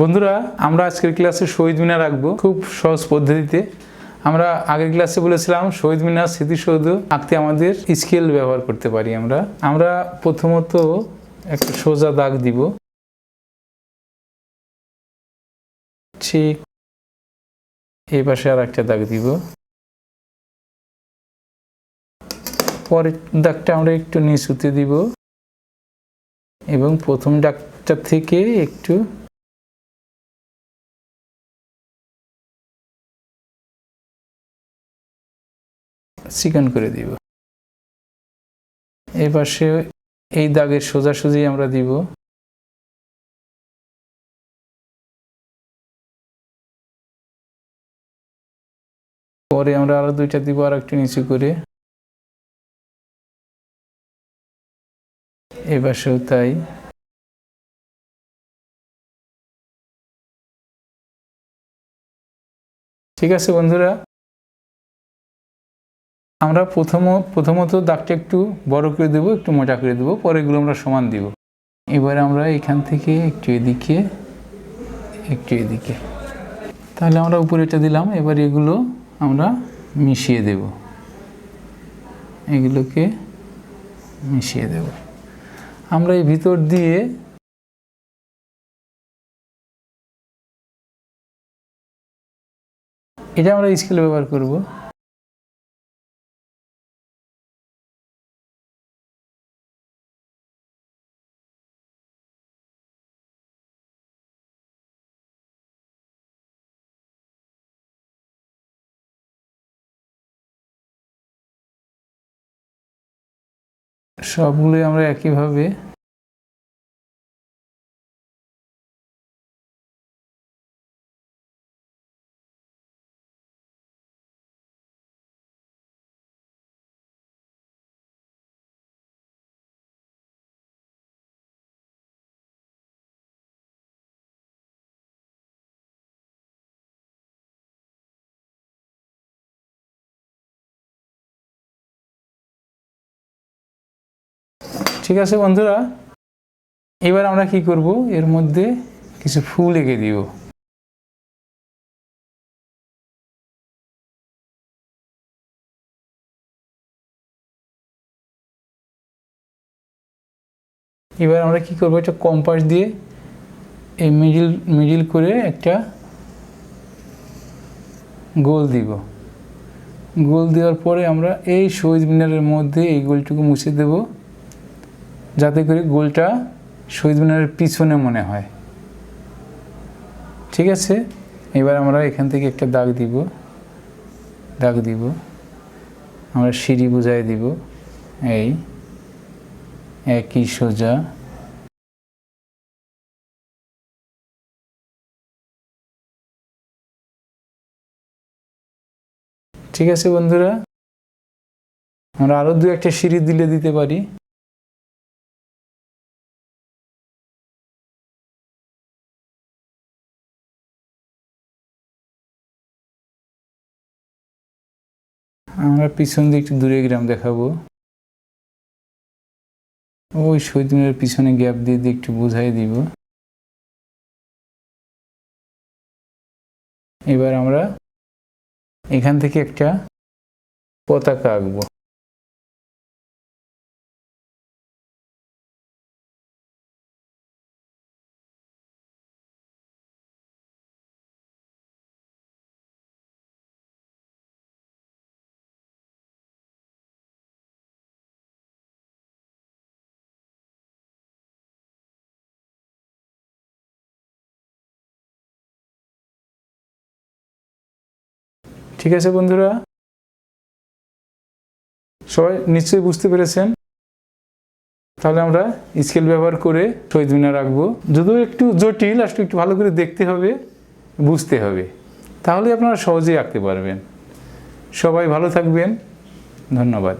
বন্ধুরা, আমরা আজকের ক্লাসে শহীদ মিনার রাখব খুব সহজ পদ্ধতিতে। আমরা আগের ক্লাসে বলেছিলাম, শহীদ মিনার স্মৃতিসৌধ আঁকতে আমাদের স্কেল ব্যবহার করতে পারি আমরা। আমরা প্রথমত একটা সোজা দাগ দিব। ঠিক এই পাশে আর একটা দাগ দিব। পরের দাগটা আমরা একটু নিচুতে দিব। এবং প্রথম দাগটা থেকে একটু চিকন করে দিব। এই পাশে এই দাগের সোজাসুজি আমরা দিব। পরে আমরা আরও দুইটা দিব, আর একটু নিচু করে। এই পাশেও তাই। ঠিক আছে বন্ধুরা? আমরা প্রথম প্রথমত দাগটা একটু বড় করে দেবো, একটু মোটা করে দেবো পরে এগুলো আমরা সমান দিব। এবারে আমরা এখান থেকে একটু এদিকে একটু এদিকে। তাহলে আমরা উপরে এটা দিলাম, এবার এগুলো আমরা মিশিয়ে দেব। এগুলোকে মিশিয়ে দেব। আমরা এই ভিতর দিয়ে এটা আমরা স্কেল ব্যবহার করব। সবগুলোই আমরা একইভাবে ঠিক আছে বন্ধুরা? এবার আমরা কি করব? এর মধ্যে কিছু ফুল এঁকে দিব। এবার আমরা কি করব? একটা কম্পাস দিয়ে এই মিডিল মিডিল করে একটা গোল দিব। গোল দেওয়ার পরে আমরা এই শহীদ মিনারের মধ্যে এই গোলটুকু মুছে দেবো। যাতে করে গোলটা শহীদ মিনারের পিছনে মনে হয়। ঠিক আছে? এবার আমরা এখান থেকে একটা দাগ দিব। দাগ দিব। আমরা সিঁড়ি বুঝাই দিব। এই, একই সোজা। ঠিক আছে বন্ধুরা? আমরা আরও দু একটা সিঁড়ি দিলে দিতে পারি। আমরা পিছন দিয়ে একটু দূরে গ্রাম দেখাবো। ওই শহীদ মিনারের পিছনে গ্যাপ দিয়ে দিয়ে একটু বুঝাই দিব। এবার আমরা এখান থেকে একটা পতাকা আঁকবো। ঠিক আছে বন্ধুরা? সবাই নিশ্চয়ই বুঝতে পেরেছেন? তাহলে আমরা স্কেল ব্যবহার করে শহীদ মিনার রাখব। যদিও একটু জটিল আসলে একটু ভালো করে দেখতে হবে, বুঝতে হবে। তাহলে আপনারা সহজেই আঁকতে পারবেন। সবাই ভালো থাকবেন। ধন্যবাদ।